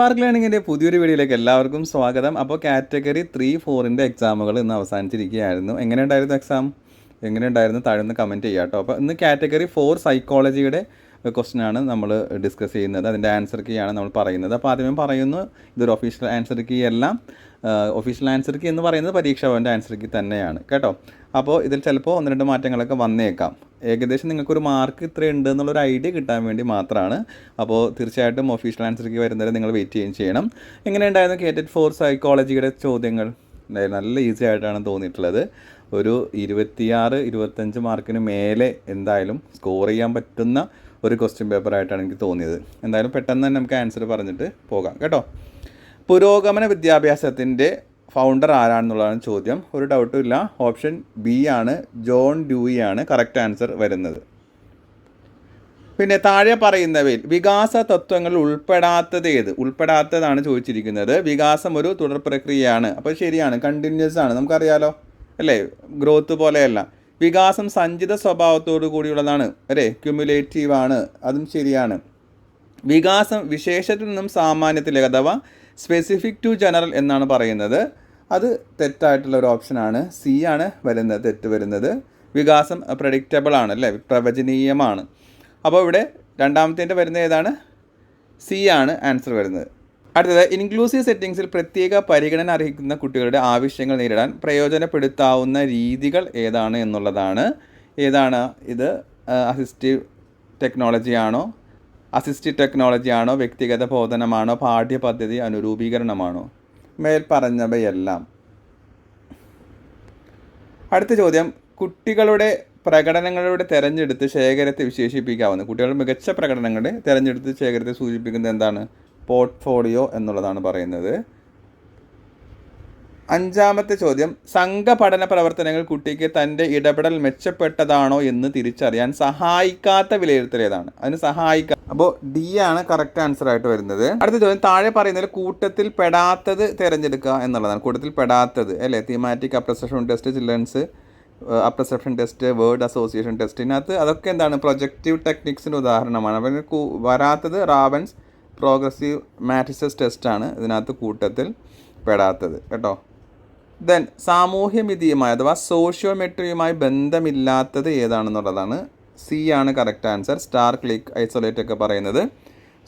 Mark ലേണിങ്ങിന്റെ പുതിയൊരു വീഡിയോയിലേക്ക് എല്ലാവർക്കും സ്വാഗതം. അപ്പോൾ കാറ്റഗറി ത്രീ ഫോറിന്റെ എക്സാമുകൾ ഇന്ന് അവസാനിച്ചിരിക്കുകയായിരുന്നു. എങ്ങനെയുണ്ടായിരുന്നു എക്സാം എങ്ങനെയുണ്ടായിരുന്നു? താഴ്ന്ന് കമന്റ് ചെയ്യാം കേട്ടോ. അപ്പോൾ ഇന്ന് കാറ്റഗറി ഫോർ സൈക്കോളജിയുടെ ക്വസ്റ്റ്യൻ ആണ് നമ്മൾ ഡിസ്കസ് ചെയ്യുന്നത്. അതിന്റെ ആൻസർ കീ ആണ് നമ്മൾ പറയുന്നത്. അപ്പോൾ ആദ്യമേ പറയുന്നു ഇതൊരു ഒഫീഷ്യൽ ആൻസർ കീ അല്ല. ഒഫീഷ്യൽ ആൻസർ കീ എന്ന് പറയുന്നത് പരീക്ഷ ഭവന്റെ ആൻസർ കീ തന്നെയാണ്. കേട്ടോ? അപ്പോൾ ഇതിൽ ചിലപ്പോൾ ഒന്ന് രണ്ട് മാറ്റങ്ങളൊക്കെ വന്നേക്കാം. ഏകദേശം നിങ്ങൾക്കൊരു മാർക്ക് ഇത്ര ഉണ്ട് എന്നുള്ളൊരു ഐഡിയ കിട്ടാൻ വേണ്ടി മാത്രമാണ്. അപ്പോൾ തീർച്ചയായിട്ടും ഒഫീഷ്യൽ ആൻസർ കീ വരുന്നവരെ നിങ്ങൾ വെയിറ്റ് ചെയ്യുകയും ചെയ്യണം. എങ്ങനെയുണ്ടായിരുന്നു കേറ്റഡ് ഫോർ സൈക്കോളജിയുടെ ചോദ്യങ്ങൾ? നല്ല ഈസി ആയിട്ടാണ് തോന്നിയിട്ടുള്ളത്. ഒരു ഇരുപത്തിയാറ് ഇരുപത്തഞ്ച് മാർക്കിന് മേലെ എന്തായാലും സ്കോർ ചെയ്യാൻ പറ്റുന്ന ഒരു ക്വസ്റ്റ്യൻ പേപ്പറായിട്ടാണ് എനിക്ക് തോന്നിയത്. എന്തായാലും പെട്ടെന്ന് തന്നെ നമുക്ക് ആൻസർ പറഞ്ഞിട്ട് പോകാം. കേട്ടോ? പുരോഗമന വിദ്യാഭ്യാസത്തിന്റെ ഫൗണ്ടർ ആരാണെന്നുള്ളതാണ് ചോദ്യം. ഒരു ഡൗട്ടും ഇല്ല. ഓപ്ഷൻ ബി ആണ്. ജോൺ ഡ്യൂയി ആണ്. കറക്റ്റ് ആൻസർ വരുന്നത്. പിന്നെ താഴെ പറയുന്നവയിൽ വികാസ തത്വങ്ങൾ ഉൾപ്പെടാത്തത് ഏത്? ഉൾപ്പെടാത്തതാണ് ചോദിച്ചിരിക്കുന്നത്. വികാസം ഒരു തുടർ പ്രക്രിയയാണ്. അപ്പോൾ ശരിയാണ്. കണ്ടിന്യൂസ് ആണ്. നമുക്കറിയാലോ. അല്ലേ? ഗ്രോത്ത് പോലെയല്ല. വികാസം സഞ്ചിത സ്വഭാവത്തോടു കൂടിയുള്ളതാണ്. അല്ലേ? ക്യുമുലേറ്റീവ് ആണ്. അതും ശരിയാണ്. വികാസം വിശേഷത്തിൽ നിന്നും സാമാന്യത്തിലേക്ക് അഥവാ സ്പെസിഫിക് ടു ജനറൽ എന്നാണ് പറയുന്നത്. അത് തെറ്റായിട്ടുള്ള ഒരു ഓപ്ഷനാണ് സി ആണ് വരുന്നത് തെറ്റ് വരുന്നത്. വികാസം പ്രഡിക്റ്റബിൾ ആണ് അല്ലേ? പ്രവചനീയമാണ്. അപ്പോൾ ഇവിടെ രണ്ടാമത്തേന്റെ വരുന്നത് ഏതാണ്? സി ആണ് ആൻസർ വരുന്നത്. അടുത്തത് ഇൻക്ലൂസീവ് സെറ്റിങ്സിൽ പ്രത്യേക പരിഗണന അർഹിക്കുന്ന കുട്ടികളുടെ ആവശ്യങ്ങൾ നേരിടാൻ പ്രയോജനപ്പെടുത്താവുന്ന രീതികൾ ഏതാണ് എന്നുള്ളതാണ്. ഏതാണ് ഇത്? അസിസ്റ്റീവ് ടെക്നോളജി ആണോ? അസിസ്റ്റീവ് ടെക്നോളജിയാണോ വ്യക്തിഗത ബോധനമാണോ പാഠ്യപദ്ധതി അനുരൂപീകരണമാണോ? മേൽ പറഞ്ഞവയെല്ലാം. അടുത്ത ചോദ്യം. കുട്ടികളുടെ പ്രകടനങ്ങളുടെ തിരഞ്ഞെടുത്ത് ശേഖരത്തെ വിശേഷിപ്പിക്കാവുന്ന കുട്ടികളുടെ മികച്ച പ്രകടനങ്ങളുടെ തിരഞ്ഞെടുത്ത് ശേഖരത്തെ സൂചിപ്പിക്കുന്നത് എന്താണ്? പോർട്ട്ഫോളിയോ എന്നുള്ളതാണ് പറയുന്നത്. അഞ്ചാമത്തെ ചോദ്യം സംഘപഠന പ്രവർത്തനങ്ങൾ കുട്ടിക്ക് തന്റെ ഇടപെടൽ മെച്ചപ്പെട്ടതാണോ എന്ന് തിരിച്ചറിയാൻ സഹായിക്കാത്ത വിലയിരുത്തൽ ഏതാണ് അതിന് സഹായിക്കാം അപ്പോൾ ഡി ആണ് കറക്റ്റ് ആൻസർ ആയിട്ട് വരുന്നത്. അടുത്ത ചോദ്യം താഴെ പറയുന്നതിൽ കൂട്ടത്തിൽ പെടാത്തത് തിരഞ്ഞെടുക്കുക എന്നുള്ളതാണ്. കൂട്ടത്തിൽ പെടാത്തത് അല്ലേ? Thematic apperception test children's apperception test word association test ഇതിനകത്ത് അതൊക്കെ എന്താണ്? പ്രൊജക്റ്റീവ് ടെക്നിക്സിന്റെ ഉദാഹരണമാണ്. അപ്പം വരാത്തത് റാവൻസ് പ്രോഗ്രസീവ് മാറ്റിസസ് ടെസ്റ്റാണ് ഇതിനകത്ത് കൂട്ടത്തിൽ പെടാത്തത്. കേട്ടോ? ദെൻ സാമൂഹ്യമിതിയുമായി അഥവാ സോഷ്യോമെട്രിയുമായി ബന്ധമില്ലാത്തത് ഏതാണെന്നുള്ളതാണ് സി ആണ് correct answer. Star clique isolate ഒക്കെ പറയുന്നത്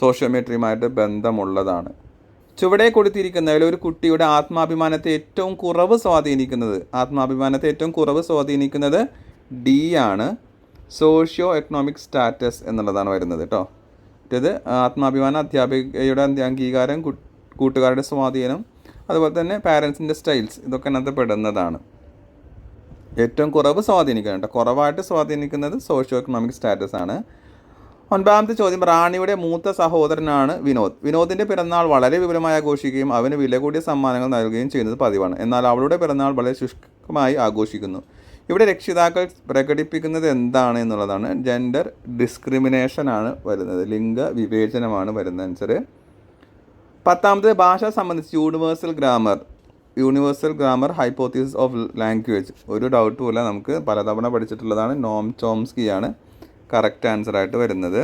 സോഷ്യോമെട്രിയുമായിട്ട് ബന്ധമുള്ളതാണ്. ചുവടെ കൊടുത്തിരിക്കുന്നതിൽ ഒരു കുട്ടിയുടെ ആത്മാഭിമാനത്തെ ഏറ്റവും കുറവ് സ്വാധീനിക്കുന്നത് ആത്മാഭിമാനത്തെ ഏറ്റവും കുറവ് സ്വാധീനിക്കുന്നത് ഡി ആണ്. സോഷ്യോ എക്കണോമിക് സ്റ്റാറ്റസ് എന്നുള്ളതാണ് വരുന്നത് കേട്ടോ മറ്റേത് ആത്മാഭിമാന അധ്യാപികയുടെ അംഗീകാരം കൂട്ടുകാരുടെ സ്വാധീനം അതുപോലെ തന്നെ പാരൻസിന്റെ സ്റ്റൈൽസ് ഇതൊക്കെ അതിനകത്ത് പെടുന്നതാണ്. ഏറ്റവും കുറവ് സ്വാധീനിക്കുന്നത് കേട്ടോ. കുറവായിട്ട് സ്വാധീനിക്കുന്നത് സോഷ്യോ എക്കണോമിക് സ്റ്റാറ്റസ് ആണ്. ഒൻപതാമത്തെ ചോദ്യം റാണിയുടെ മൂത്ത സഹോദരനാണ് വിനോദ്. വിനോദിന്റെ പിറന്നാൾ വളരെ വിപുലമായി ആഘോഷിക്കുകയും അവന് വില കൂടിയ സമ്മാനങ്ങൾ നൽകുകയും ചെയ്യുന്നത് പതിവാണ്. എന്നാൽ അവളുടെ പിറന്നാൾ വളരെ ശുഷ്കമായി ആഘോഷിക്കുന്നു. ഇവിടെ രക്ഷിതാക്കൾ പ്രകടിപ്പിക്കുന്നത് എന്താണ് എന്നുള്ളതാണ്. ജെൻഡർ ഡിസ്ക്രിമിനേഷനാണ് വരുന്നത്. ലിംഗ വിവേചനമാണ് വരുന്നത്. ആൻസർ പത്താമത് ഭാഷ സംബന്ധിച്ച് universal grammar universal grammar hypothesis of language ഒരു ഡൗട്ടും ഇല്ല നമുക്ക് പലതവണ പഠിച്ചിട്ടുള്ളതാണ്. നോം ചോംസ്കിയാണ് കറക്റ്റ് ആൻസർ ആയിട്ട് വരുന്നത്.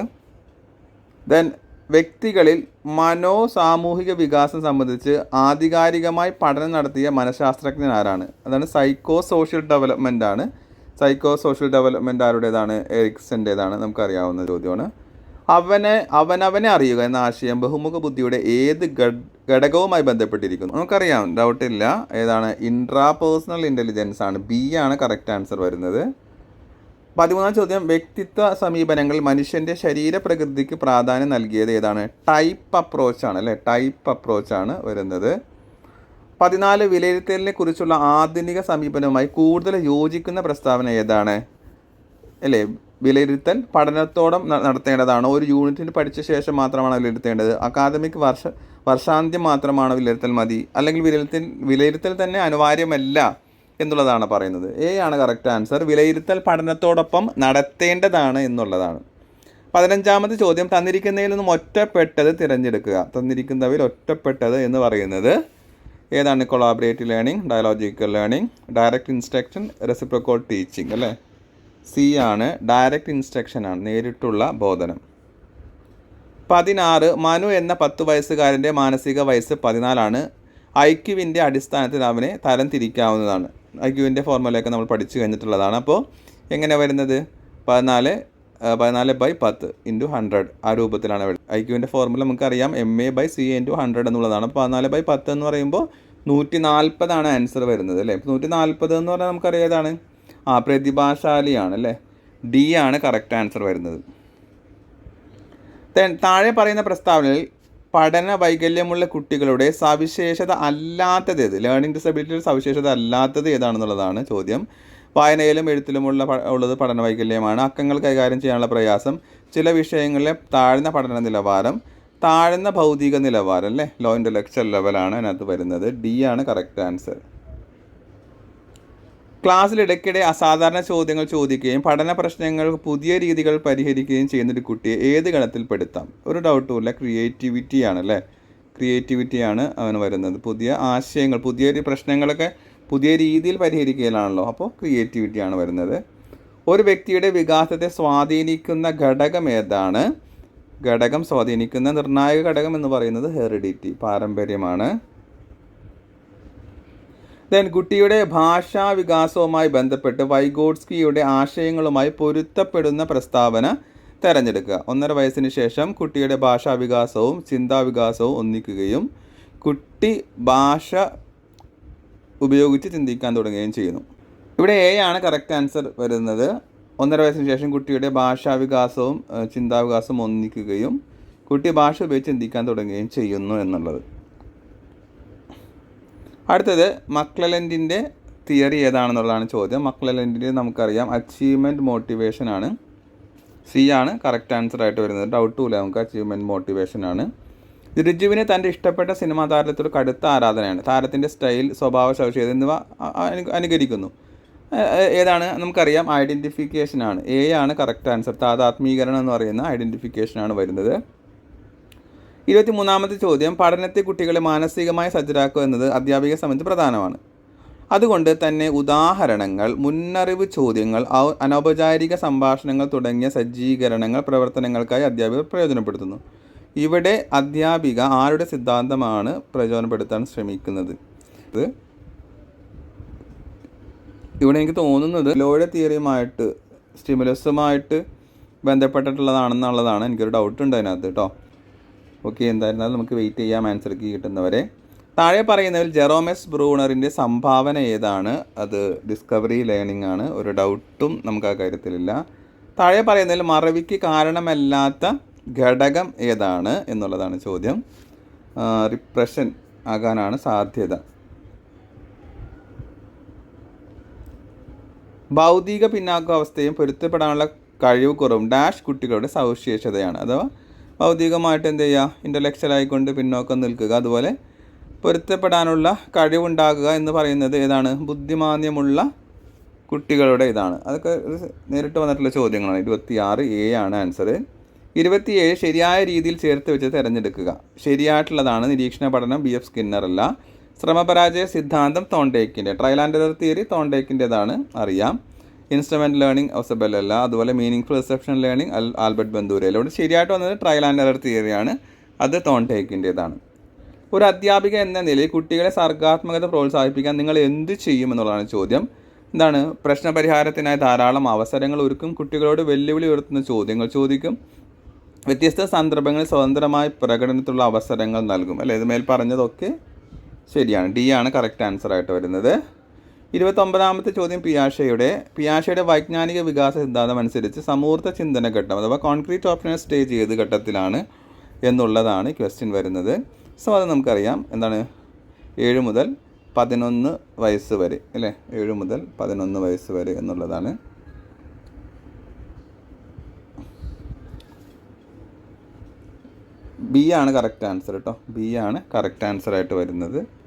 ദെൻ വ്യക്തികളിൽ മനോ സാമൂഹിക വികാസം സംബന്ധിച്ച് ആധികാരികമായി പഠനം നടത്തിയ മനഃശാസ്ത്രജ്ഞൻ ആരാണ്? അതാണ് സൈക്കോ സോഷ്യൽ ഡെവലപ്മെന്റ് ആണ്. സൈക്കോ സോഷ്യൽ ഡെവലപ്മെന്റ് ആരുടേതാണ്? എറിക്സന്റേതാണ് നമുക്കറിയാവുന്ന ചോദ്യമാണ്. അവനെ അവനവനെ അറിയുക എന്ന ആശയം ബഹുമുഖ ബുദ്ധിയുടെ ഏത് ഘടകവുമായി ബന്ധപ്പെട്ടിരിക്കുന്നു. നമുക്കറിയാം ഡൗട്ടില്ല ഏതാണ്? ഇൻട്രാ പേഴ്സണൽ ഇന്റലിജൻസ് ആണ്. ബി ആണ് കറക്റ്റ് ആൻസർ വരുന്നത്. പതിമൂന്നാം ചോദ്യം വ്യക്തിത്വ സമീപനങ്ങൾ മനുഷ്യന്റെ ശരീരപ്രകൃതിക്ക് പ്രാധാന്യം നൽകിയത് ഏതാണ്? ടൈപ്പ് അപ്രോച്ച് ആണ് അല്ലേ? ടൈപ്പ് അപ്രോച്ച് ആണ് വരുന്നത്. പതിനാല് വിലയിരുത്തലിനെ കുറിച്ചുള്ള ആധുനിക സമീപനവുമായി കൂടുതൽ യോജിക്കുന്ന പ്രസ്താവന ഏതാണ്? അല്ലേ? വിലയിരുത്തൽ പഠനത്തോടം നടത്തേണ്ടതാണ്. ഒരു യൂണിറ്റിന് പഠിച്ച ശേഷം മാത്രമാണ് വിലയിരുത്തേണ്ടത്. അക്കാദമിക് വർഷ വർഷാന്ത്യം മാത്രമാണ് വിലയിരുത്തൽ മതി. അല്ലെങ്കിൽ വിലയിരുത്തൽ വിലയിരുത്തൽ തന്നെ അനിവാര്യമല്ല എന്നുള്ളതാണ് പറയുന്നത്. എ ആണ് കറക്റ്റ് ആൻസർ വിലയിരുത്തൽ പഠനത്തോടൊപ്പം നടത്തേണ്ടതാണ് എന്നുള്ളതാണ്. പതിനഞ്ചാമത് ചോദ്യം. തന്നിരിക്കുന്നതിൽ നിന്നും ഒറ്റപ്പെട്ടത് തിരഞ്ഞെടുക്കുക. തന്നിരിക്കുന്നവയിൽ ഒറ്റപ്പെട്ടത് എന്ന് പറയുന്നത് ഏതാണ്? Collaborative learning dialogical learning direct instruction reciprocal teaching അല്ലേ? സി ആണ് ഡയറക്റ്റ് ഇൻസ്ട്രക്ഷൻ ആണ് നേരിട്ടുള്ള ബോധനം. പതിനാറ് മനു എന്ന പത്ത് വയസ്സുകാരന്റെ മാനസിക വയസ്സ് പതിനാലാണ്. ഐക്യുവിന്റെ അടിസ്ഥാനത്തിൽ അവനെ തരം തിരിക്കാവുന്നതാണ്. ഐക്യുവിന്റെ ഫോർമുലയൊക്കെ നമ്മൾ പഠിച്ചു കഴിഞ്ഞിട്ടുള്ളതാണ്. അപ്പോൾ എങ്ങനെ വരുന്നത്? പതിനാല് പതിനാല് ബൈ പത്ത് ഇന്റു ഹൺഡ്രഡ് ആ രൂപത്തിലാണ് വരുന്നത്. ഐക്യുവിന്റെ ഫോർമുല നമുക്കറിയാം. M A by C into hundred എന്നുള്ളതാണ്. അപ്പോൾ പതിനാല് ബൈ പത്ത് എന്ന് പറയുമ്പോൾ നൂറ്റി നാൽപ്പതാണ് ആൻസർ വരുന്നത് അല്ലേ? നൂറ്റി നാൽപ്പത് എന്ന് പറഞ്ഞാൽ നമുക്കറിയാം ഏതാണ്? ആ പ്രതിഭാശാലിയാണ് അല്ലേ ഡി ആണ് കറക്റ്റ് ആൻസർ വരുന്നത്. താഴെ പറയുന്ന പ്രസ്താവനയിൽ പഠന വൈകല്യമുള്ള കുട്ടികളുടെ സവിശേഷത അല്ലാത്തത് ഏത്? ലേണിംഗ് ഡിസബിലിറ്റിയുടെ സവിശേഷത അല്ലാത്തത് ഏതാണെന്നുള്ളതാണ് ചോദ്യം. വായനയിലും എഴുത്തിലുമുള്ള ഉള്ളത് പഠന വൈകല്യമാണ്. അക്കങ്ങൾ കൈകാര്യം ചെയ്യാനുള്ള പ്രയാസം ചില വിഷയങ്ങളിലെ താഴ്ന്ന പഠന നിലവാരം താഴ്ന്ന ഭൗതിക നിലവാരം അല്ലേ? ലോ ഇന്റലക്ച്വൽ ലെവലാണ് അതിനകത്ത് വരുന്നത്. ഡി ആണ് കറക്റ്റ് ആൻസർ ക്ലാസ്സിൽ ഇടയ്ക്കിടെ അസാധാരണ ചോദ്യങ്ങൾ ചോദിക്കുകയും പഠന പ്രശ്നങ്ങൾ പുതിയ രീതികൾ പരിഹരിക്കുകയും ചെയ്യുന്ന ഒരു കുട്ടിയെ ഏത് ഗണത്തിൽ പെടുത്താം? ഒരു ഡൗട്ടുമില്ല ക്രിയേറ്റിവിറ്റിയാണ് അല്ലേ? ക്രിയേറ്റിവിറ്റിയാണ് അവന് വരുന്നത്. പുതിയ ആശയങ്ങൾ പുതിയ പ്രശ്നങ്ങളൊക്കെ പുതിയ രീതിയിൽ പരിഹരിക്കലാണല്ലോ. അപ്പോൾ ക്രിയേറ്റിവിറ്റിയാണ് വരുന്നത്. ഒരു വ്യക്തിയുടെ വികാസത്തെ സ്വാധീനിക്കുന്ന ഘടകം ഏതാണ്? ഘടകം സ്വാധീനിക്കുന്ന നിർണായക ഘടകം എന്ന് പറയുന്നത് ഹെറിഡിറ്റി പാരമ്പര്യമാണ്. ദെൻ കുട്ടിയുടെ ഭാഷാ വികാസവുമായി ബന്ധപ്പെട്ട് വൈഗോഡ്സ്കിയുടെ ആശയങ്ങളുമായി പൊരുത്തപ്പെടുന്ന പ്രസ്താവന തിരഞ്ഞെടുക്കുക. ഒന്നര വയസ്സിന് ശേഷം കുട്ടിയുടെ ഭാഷാ വികാസവും ചിന്താ വികാസവും ഒന്നിക്കുകയും കുട്ടി ഭാഷ ഉപയോഗിച്ച് ചിന്തിക്കാൻ തുടങ്ങുകയും ചെയ്യുന്നു. ഇവിടെ എ ആണ് കറക്റ്റ് ആൻസർ വരുന്നത്. ഒന്നര വയസ്സിന് ശേഷം കുട്ടിയുടെ ഭാഷാ വികാസവും ചിന്താവികാസവും ഒന്നിക്കുകയും കുട്ടി ഭാഷ ഉപയോഗിച്ച് ചിന്തിക്കാൻ തുടങ്ങുകയും ചെയ്യുന്നു എന്നുള്ളത്. അടുത്തത് മക്ലലൻഡിന്റെ തിയറി ഏതാണെന്നുള്ളതാണ് ചോദ്യം. മക്ലലൻഡിന്റെ നമുക്കറിയാം. അച്ചീവ്മെന്റ് മോട്ടിവേഷൻ ആണ്. സി ആണ് കറക്റ്റ് ആൻസർ ആയിട്ട് വരുന്നത്. ഡൗട്ടുമില്ല നമുക്ക് അച്ചീവ്മെന്റ് മോട്ടിവേഷൻ ആണ്. ഋജുവിന് തന്റെ ഇഷ്ടപ്പെട്ട സിനിമാ താരത്തോട് കടുത്ത ആരാധനയാണ്. താരത്തിന്റെ സ്റ്റൈൽ സ്വഭാവ സവിശേഷത എന്നിവ അനുകരിക്കുന്നു. ഏതാണ്? നമുക്കറിയാം ഐഡന്റിഫിക്കേഷൻ ആണ്. എ ആണ് കറക്റ്റ് ആൻസർ താതാത്മീകരണം എന്ന് പറയുന്ന ഐഡന്റിഫിക്കേഷൻ ആണ് വരുന്നത്. ഇരുപത്തി മൂന്നാമത്തെ ചോദ്യം പഠനത്തെ കുട്ടികളെ മാനസികമായി സജ്ജരാക്കുക എന്നത് അധ്യാപിക സംബന്ധിച്ച് പ്രധാനമാണ്. അതുകൊണ്ട് തന്നെ ഉദാഹരണങ്ങൾ മുന്നറിവ് ചോദ്യങ്ങൾ അനൗപചാരിക സംഭാഷണങ്ങൾ തുടങ്ങിയ സജ്ജീകരണങ്ങൾ പ്രവർത്തനങ്ങൾക്കായി അധ്യാപകർ പ്രയോജനപ്പെടുത്തുന്നു. ഇവിടെ അധ്യാപിക ആരുടെ സിദ്ധാന്തമാണ് പ്രയോജനപ്പെടുത്താൻ ശ്രമിക്കുന്നത്? ഇത് ഇവിടെ എനിക്ക് തോന്നുന്നത് ലോയുടെ തിയറിയുമായിട്ട് സ്റ്റിമുലസുമായിട്ട് ബന്ധപ്പെട്ടിട്ടുള്ളതാണെന്നുള്ളതാണ് എനിക്കൊരു ഡൗട്ട് ഉണ്ട് അതിനകത്ത് കേട്ടോ. ഓക്കെ എന്തായിരുന്നാലും നമുക്ക് വെയിറ്റ് ചെയ്യാം ആൻസർ കീ കിട്ടുന്നവരെ. താഴെ പറയുന്നതിൽ ജെറോമസ് ബ്രൂണറിന്റെ സംഭാവന ഏതാണ്? അത് ഡിസ്കവറി ലേണിംഗ് ആണ്. ഒരു ഡൗട്ടും നമുക്ക് ആ കാര്യത്തിലില്ല. താഴെ പറയുന്നതിൽ മറവിക്ക് കാരണമല്ലാത്ത ഘടകം ഏതാണ് എന്നുള്ളതാണ് ചോദ്യം. റിപ്രഷൻ ആകാനാണ് സാധ്യത. ഭൗതിക പിന്നാക്കാവസ്ഥയും പൊരുത്തപ്പെടാനുള്ള കഴിവ് കുറവും ഡാഷ് കുട്ടികളുടെ സവിശേഷതയാണ്. അഥവാ ഭൗതികമായിട്ട് എന്ത് ചെയ്യുക? ഇന്റലക്ച്വൽ ആയിക്കൊണ്ട് പിന്നോക്കം നിൽക്കുക. അതുപോലെ പൊരുത്തപ്പെടാനുള്ള കഴിവുണ്ടാകുക എന്ന് പറയുന്നത് ഏതാണ്? ബുദ്ധിമാന്യമുള്ള കുട്ടികളുടെ ഇതാണ്. അതൊക്കെ നേരിട്ട് വന്നിട്ടുള്ള ചോദ്യങ്ങളാണ്. ഇരുപത്തി ആറ് എ ആണ് ആൻസർ ഇരുപത്തിയേഴ് ശരിയായ രീതിയിൽ ചേർത്ത് വെച്ച് തിരഞ്ഞെടുക്കുക. ശരിയായിട്ടുള്ളതാണ് നിരീക്ഷണ പഠനം ബി എഫ് സ്കിന്നർ അല്ല. ശ്രമപരാജയ സിദ്ധാന്തം തോണ്ടേക്കിന്റെ ട്രയൽ ആൻഡ് തിയറി തോണ്ടേക്കിന്റെതാണ് അറിയാം. ഇൻസ്ട്രുമെന്റ് ലേണിംഗ് ഒസബൽ അല്ല അതുപോലെ meaning perception learning al Albert ബന്ദൂരയിലൂടെ ശരിയായിട്ട് വന്നത് ട്രയൽ ആൻഡ് എറർ തിയറിയാണ് അത് തോൺടേക്കിന്റേതാണ് ഒരു അധ്യാപിക എന്ന നിലയിൽ കുട്ടികളെ സർഗാത്മകത പ്രോത്സാഹിപ്പിക്കാൻ നിങ്ങൾ എന്ത് ചെയ്യും എന്നുള്ളതാണ് ചോദ്യം. എന്താണ്? പ്രശ്നപരിഹാരത്തിനായി ധാരാളം അവസരങ്ങൾ ഒരുക്കും. കുട്ടികളോട് വെല്ലുവിളി ഉയർത്തുന്ന ചോദ്യങ്ങൾ ചോദിക്കും. വ്യത്യസ്ത സന്ദർഭങ്ങളിൽ സ്വതന്ത്രമായി പ്രകടനത്തിലുള്ള അവസരങ്ങൾ നൽകും. അല്ലേ? ഇത് മേൽ പറഞ്ഞതൊക്കെ ശരിയാണ്. ഡി ആണ് കറക്റ്റ് ആൻസർ ആയിട്ട് വരുന്നത്. ഇരുപത്തൊമ്പതാമത്തെ ചോദ്യം പിയാഷയുടെ. പിയാഷയുടെ വൈജ്ഞാനിക വികാസ സിദ്ധാന്തം അനുസരിച്ച് സമൂർത്ത ചിന്തന ഘട്ടം അഥവാ കോൺക്രീറ്റ് ഓപ്ഷനെ സ്റ്റേജ് ഏത് ഘട്ടത്തിലാണ് എന്നുള്ളതാണ് ക്വസ്റ്റ്യൻ വരുന്നത്. സോ അത് നമുക്കറിയാം. എന്താണ്? ഏഴ് മുതൽ പതിനൊന്ന് വയസ്സ് വരെ അല്ലേ? ഏഴ് മുതൽ പതിനൊന്ന് വയസ്സ് വരെ എന്നുള്ളതാണ്. ബി ആണ് കറക്റ്റ് ആൻസർ കേട്ടോ ബി ആണ് കറക്റ്റ് ആൻസർ ആയിട്ട് വരുന്നത്.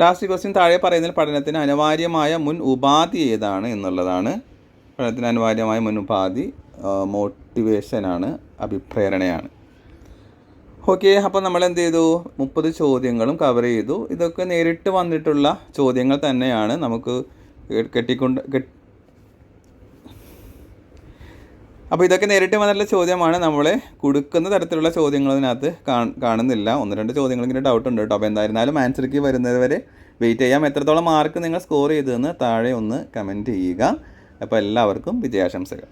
ലാസ്റ്റ് ക്വസ്റ്റ്യൻ താഴെ പറയുന്നതിൽ പഠനത്തിന് അനിവാര്യമായ മുൻ ഉപാധി ഏതാണ് എന്നുള്ളതാണ്. പഠനത്തിന് അനിവാര്യമായ മുൻ ഉപാധി മോട്ടിവേഷനാണ് അഭിപ്രേരണയാണ്. ഓക്കെ അപ്പോൾ നമ്മൾ എന്ത് ചെയ്തു? മുപ്പത് ചോദ്യങ്ങളും കവർ ചെയ്തു. ഇതൊക്കെ നേരിട്ട് വന്നിട്ടുള്ള ചോദ്യങ്ങൾ തന്നെയാണ് നമുക്ക് കെട്ടിക്കൊണ്ട് കെട്ടി അപ്പോൾ ഇതൊക്കെ നേരിട്ട് വന്നിട്ടുള്ള ചോദ്യമാണ്. നമ്മൾ കൊടുക്കുന്ന തരത്തിലുള്ള ചോദ്യങ്ങൾ അതിനകത്ത് കാണുന്നില്ല. ഒന്ന് രണ്ട് ചോദ്യങ്ങൾ ഇങ്ങനെ ഡൗട്ട് ഉണ്ട് കേട്ടോ. അപ്പോൾ എന്തായിരുന്നാലും ആൻസർക്ക് വരുന്നത് വരെ വെയിറ്റ് ചെയ്യാം. എത്രത്തോളം മാർക്ക് നിങ്ങൾ സ്കോർ ചെയ്തതെന്ന് താഴെ ഒന്ന് കമന്റ് ചെയ്യുക. അപ്പോൾ എല്ലാവർക്കും വിജയാശംസകൾ.